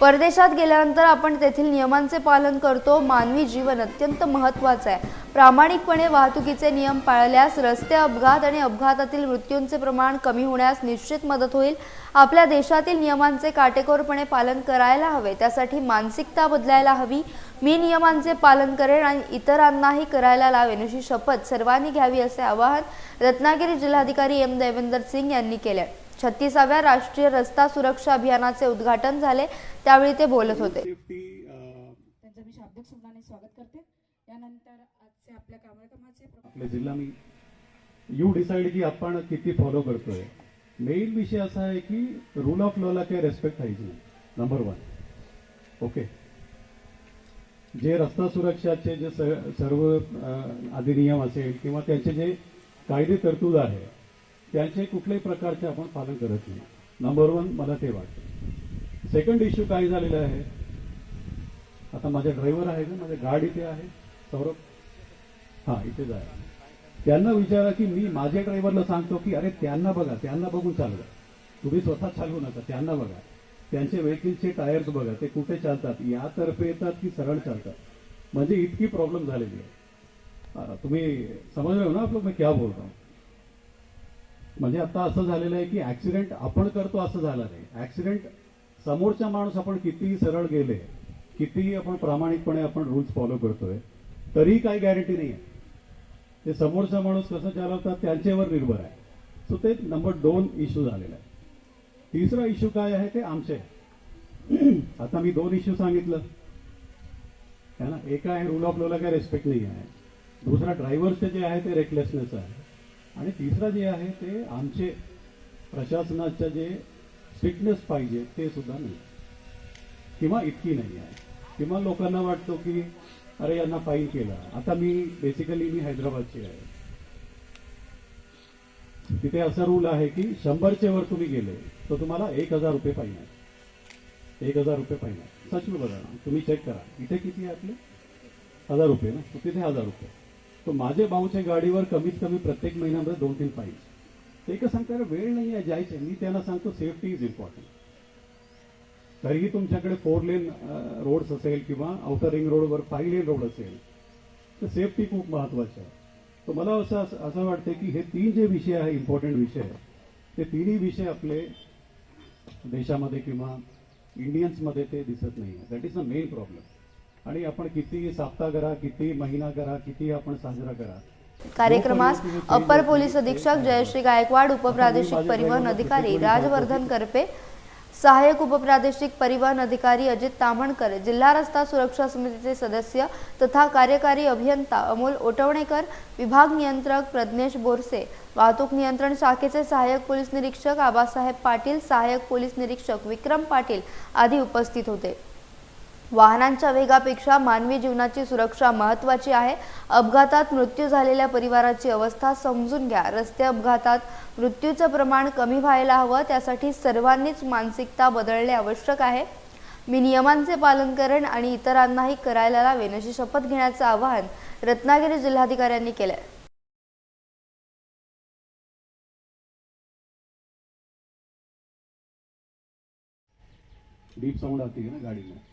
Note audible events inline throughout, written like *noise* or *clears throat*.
परदेशात गेल्यानंतर आपण तेथील नियमांचे पालन करतो. मानवी जीवन अत्यंत महत्त्वाचं आहे. प्रामाणिकपणे वाहतुकीचे नियम पाळल्यास रस्ते अपघात आणि अपघातातील मृत्यूंचे प्रमाण कमी होण्यास निश्चित मदत होईल. आपल्या देशातील नियमांचे काटेकोरपणे पालन करायला हवे. त्यासाठी मानसिकता बदलायला हवी. मी नियमांचे पालन करेन आणि इतरांनाही करायला लावेन अशी शपथ सर्वांनी घ्यावी असे आवाहन रत्नागिरी जिल्हाधिकारी एम देवेंदर सिंग यांनी केले छत्तीसाव्या राष्ट्रीय रस्ता सुरक्षा अभियानाचे उद्घाटन झाले. त्यावेळी ते बोलत होते. सेफ्टी त्यांचं मी शाब्दिक शब्दाने स्वागत करते. यानंतर आजचे आपल्या कार्यक्रमाचे प्र- आपल्या जिल्हा मी यू डिसाईड की आपण किती फॉलो करतोय. मेन विषय असा आहे की रूल ऑफ लॉला काही रेस्पेक्ट पाहिजे नंबर वन ओके जे रस्ता सुरक्षाचे जे स- सर्व अधिनियम असेल किंवा त्यांचे जे कायदे तरतूद आहे त्यांचे कुठल्याही प्रकारचे आपण पालन करत नाही. नंबर वन मला ते वाटतं. सेकंड इश्यू काय झालेला आहे? आता माझ्या ड्रायव्हर आहे ना माझे गार्ड इथे आहे. सौरभ? हा इथेच आहे त्यांना विचारा की मी माझ्या ड्रायव्हरला सांगतो की अरे त्यांना बघा त्यांना बघून चालवा. तुम्ही स्वतः चालवू नका त्यांना बघा. त्यांचे व्हेकलचे टायर्स बघा ते कुठे चालतात? यातर्फे येतात की सरळ चालतात? म्हणजे इतकी प्रॉब्लेम झालेली आहे. तुम्ही समज ना आपलं? मी क्या बोलतो? म्हणजे आता असं झालेलं आहे की ऍक्सिडेंट आपण करतो असं झालं नाही. ऍक्सिडेंट समोरचा माणूस आपण कितीही सरळ गेले कितीही आपण प्रामाणिकपणे आपण रूल्स फॉलो करतोय तरीही काही गॅरंटी नाही आहे ते समोरचा माणूस कसं चालवतात त्यांच्यावर निर्भर आहे. सो ते नंबर दोन इश्यू झालेला आहे. तिसरा इश्यू काय आहे ते आमचे *clears throat* आता मी दोन इश्यू सांगितलं. है ना? एका आहे रूल ऑफ लॉला काय रेस्पेक्ट नाही आहे दुसरा ड्रायव्हरचे जे आहे ते रेकलेसनेस आहे. आणि तिसरा जे आहे ते आमचे प्रशासनाच्या जे स्ट्रिक्टनेस पाहिजे ते सुद्धा नाही. किंवा इतकी नाही आहे. किंवा लोकांना वाटतो की अरे यांना फाईन केला. आता मी बेसिकली मी हैदराबादची आहे. तिथे असा रूल आहे की शंभरचे वर तुम्ही गेले तर तुम्हाला एक हजार रुपये फाईन आहे एक हजार रुपये फाईन आहे सच मी बघा ना तुम्ही चेक करा. इथे किती आहे आपले? हजार रुपये ना? तिथे हजार रुपये. तर माझे भाऊच्या गाडीवर कमीत कमी प्रत्येक महिन्यामध्ये दोन तीन पाहिजे ते का सांगतात वेळ नाही आहे जायचे मी त्यांना सांगतो सेफ्टी इज इम्पॉर्टंट तरीही तुमच्याकडे फोर लेन रोड्स असेल किंवा आउटर रिंग रोडवर फाईव्ह लेन रोड असेल तर सेफ्टी खूप महत्वाची आहे. तर मला असं असं वाटतं की हे तीन जे विषय आहे इम्पॉर्टंट विषय ते तिन्ही विषय आपले देशामध्ये किंवा इंडियन्समध्ये ते दिसत नाही that is a main problem आणि आपण किती सप्ताह करा किती महिना करा किती आपण साजरा करा. कार्यक्रमास अप्पर पोलीस अधीक्षक जयश्री गायकवाड उपप्रादेशिक परिवहन अधिकारी राजवर्धन करपे सहाय्यक उपप्रादेशिक परिवहन अधिकारी अजित तामणकर जिल्हा रस्ता सुरक्षा समितीचे सदस्य तथा कार्यकारी अभियंता अमोल ओटवणेकर विभाग नियंत्रक प्रज्ञेश बोरसे वाहतूक नियंत्रण शाखेचे सहाय्यक पोलीस निरीक्षक आबासाहेब पाटील सहाय्यक पोलीस निरीक्षक विक्रम पाटील आदी उपस्थित होते. वाहनांच्या वेगापेक्षा मानवी जीवनाची सुरक्षा महत्त्वाची आहे. अपघातात मृत्यू झालेल्या परिवाराची अवस्था समजून घ्या. रस्ते अपघातात मृत्यूचं प्रमाण कमी व्हायला हवं त्यासाठी सर्वांनीच मानसिकता बदलणे आवश्यक आहे. मी नियमांचे पालन करेन आणि इतरांनाही करायला लावेन अशी शपथ घेण्याचं आवाहन रत्नागिरी जिल्हाधिकाऱ्यांनी केलंय. डीप साऊंड आती है ना गाडी में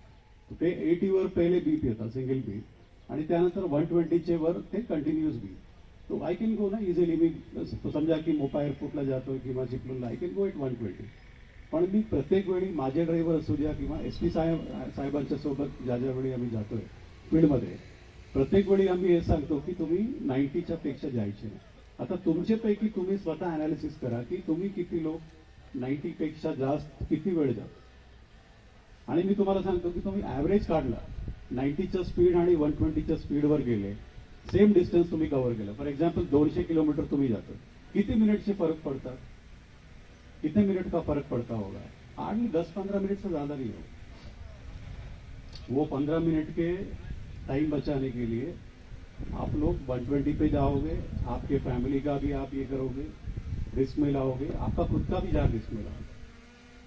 ते एटीवर पहिले बीप येतात सिंगल बीप आणि त्यानंतर वन ट्वेंटीचे वर ते कंटिन्युअस बीप तो आय कॅन गो ना इझिली मी समजा की मोपा एअरपोर्टला जातोय किंवा चिपलूनला I can go at one twenty पण मी प्रत्येक वेळी माझे ड्रायव्हर असू द्या किंवा एस पी साहेब साहेबांच्या सोबत ज्या ज्या वेळी आम्ही जातोय फील्डमध्ये प्रत्येक वेळी आम्ही हे सांगतो की तुम्ही नाईन्टीच्या पेक्षा जायचे आता तुमच्यापैकी तुम्ही स्वतः अनालिसिस करा की तुम्ही किती लोक नाईन्टीपेक्षा जास्त किती वेळ जातो? आणि मी तुम्हाला सांगतो की तुम्ही ॲव्हरेज काढला. नाईन्टीच्या स्पीड आणि वन ट्वेंटीच्या स्पीडवर गेले. सेम डिस्टन्स तुम्ही कव्हर केलं. फॉर एक्झाम्पल दोनशे किलोमीटर तुम्ही जातो. किती मिनिटचे फरक पडतात किती मिनिट का फरक पड़ता होगा? आणि दस पंद्रह मिनट से ज्यादा नहीं होगा वो पंद्रह मिनट के टाइम बचाने के लिए आप लोग वन ट्वेंटी पे जाओगे आपके फैमिली का भी आप ये करोगे रिस्क में लाओगे आपका खुद का भी जान रिस्क में लाओगे।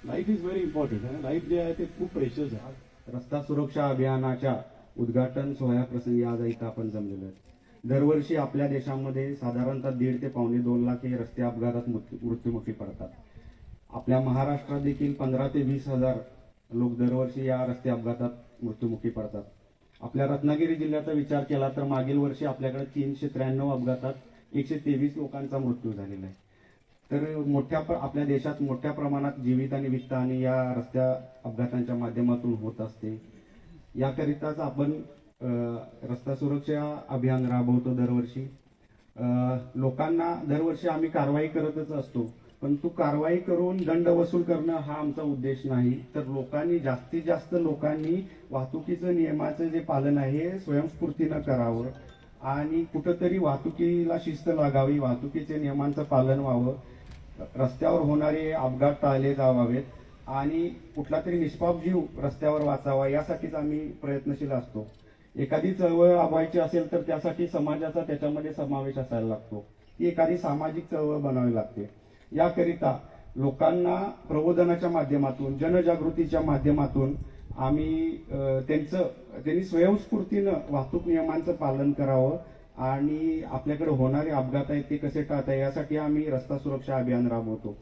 लाईफ इज व्हेरी इम्पॉर्टंट है लाईफ जे आहे ते खूप प्रेशस आहे. रस्ता सुरक्षा अभियानाच्या उद्घाटन सोहळ्याप्रसंगी आज इथं आपण जमलेलो आहे दरवर्षी आपल्या देशामध्ये साधारणतः दीड ते पावणे दोन लाख हे रस्ते अपघातात मृत्यू- मृत्युमुखी पडतात. आपल्या महाराष्ट्रात देखील पंधरा ते वीस हजार लोक दरवर्षी या रस्ते अपघातात मृत्युमुखी पडतात. आपल्या रत्नागिरी जिल्ह्याचा विचार केला तर मागील वर्षी आपल्याकडे तीनशे त्र्याण्णव अपघातात एकशे तेवीस लोकांचा मृत्यू झालेला आहे. तर मोठ्या आपल्या देशात मोठ्या प्रमाणात जीवित आणि वित्त आणि या रस्त्या अपघातांच्या माध्यमातून होत असते. याकरिताच आपण रस्ता सुरक्षा अभियान राबवतो दरवर्षी. लोकांना दरवर्षी आम्ही कारवाई करतच असतो परंतु कारवाई करून दंड वसूल करणं हा आमचा उद्देश नाही. तर लोकांनी जास्तीत जास्त लोकांनी वाहतुकीचं नियमाचं जे पालन आहे हे स्वयंस्फूर्तीनं करावं आणि कुठंतरी वाहतुकीला शिस्त लागावी वाहतुकीचे नियमांचं पालन व्हावं. रस्त्यावर होणारे अपघात टाळले जावावेत आणि कुठला तरी निष्पाप जीव रस्त्यावर वाचावा यासाठीच आम्ही प्रयत्नशील असतो. एखादी चळवळ राबवायची असेल तर त्यासाठी समाजाचा त्याच्यामध्ये समावेश असायला लागतो. ती एखादी सामाजिक चळवळ बनावी लागते. याकरिता लोकांना प्रबोधनाच्या माध्यमातून जनजागृतीच्या माध्यमातून आम्ही त्यांचं त्यांनी स्वयंस्फूर्तीनं वाहतूक नियमांचं पालन करावं. आणि आपल्याकडे होणारे अपघात आहेत ते कसे टाळता यासाठी आम्ही रस्ता सुरक्षा अभियान राबवतो.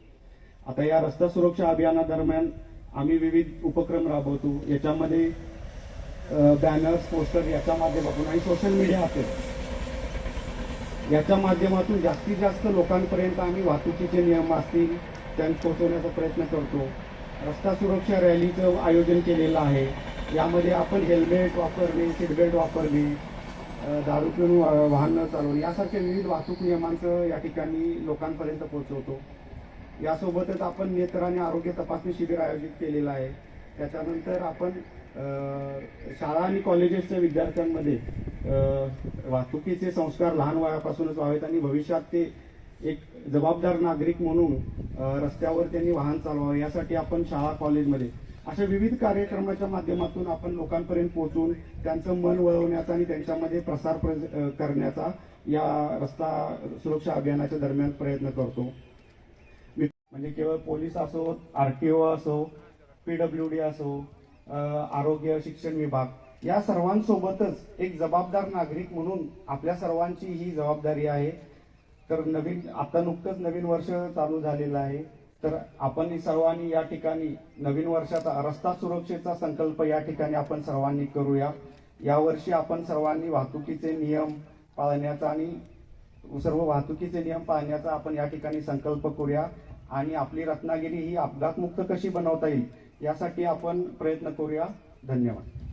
आता या रस्ता सुरक्षा अभियानादरम्यान आम्ही विविध उपक्रम राबवतो. याच्यामध्ये बॅनर्स पोस्टर याच्या माध्यमातून आणि सोशल मीडिया असेल. याच्या माध्यमातून जास्तीत जास्त लोकांपर्यंत आम्ही वाहतुकीचे नियम असतील त्यांना पोहोचवण्याचा प्रयत्न करतो. रस्ता सुरक्षा रॅलीचं आयोजन केलेलं आहे. यामध्ये आपण हेल्मेट वापरणे सीटबेल्ट वापरणे दारू पिऊन वा- वाहन न चालवणे यासारख्या विविध वाहतूक नियमांचं या ठिकाणी लोकांपर्यंत पोहोचवतो. यासोबतच आपण नेत्र आणि आरोग्य तपासणी शिबिर आयोजित केलेलं आहे. त्याच्यानंतर आपण शाळा आणि कॉलेजेसच्या विद्यार्थ्यांमध्ये वाहतुकीचे संस्कार लहान वयापासूनच व्हावेत आणि भविष्यात ते एक जबाबदार नागरिक म्हणून रस्त्यावर त्यांनी वाहन चालवावं यासाठी आपण शाळा कॉलेजमध्ये अशा विविध कार्यक्रमाच्या माध्यमातून आपण लोकांपर्यंत पोहोचून त्यांचं मन वळवण्याचा आणि त्यांच्यामध्ये प्रसार प्र- करण्याचा या रस्ता सुरक्षा अभियानाच्या दरम्यान प्रयत्न करतो. म्हणजे केवळ पोलीस असो आरटीओ असो पीडब्ल्यू डी असो आरोग्य शिक्षण विभाग या सर्वांसोबतच एक जबाबदार नागरिक म्हणून आपल्या सर्वांची ही जबाबदारी आहे. तर नवीन आता नुकतंच नवीन वर्ष चालू झालेलं आहे. तर आपण सर्वांनी या ठिकाणी नवीन वर्षाचा रस्ता सुरक्षेचा संकल्प या ठिकाणी आपण सर्वांनी करूया. यावर्षी आपण सर्वांनी वाहतुकीचे नियम पाळण्याचा आणि सर्व वाहतुकीचे नियम पाळण्याचा आपण या ठिकाणी संकल्प करूया. आणि आपली रत्नागिरी ही अपघातमुक्त कशी बनवता येईल यासाठी आपण प्रयत्न करूया. धन्यवाद.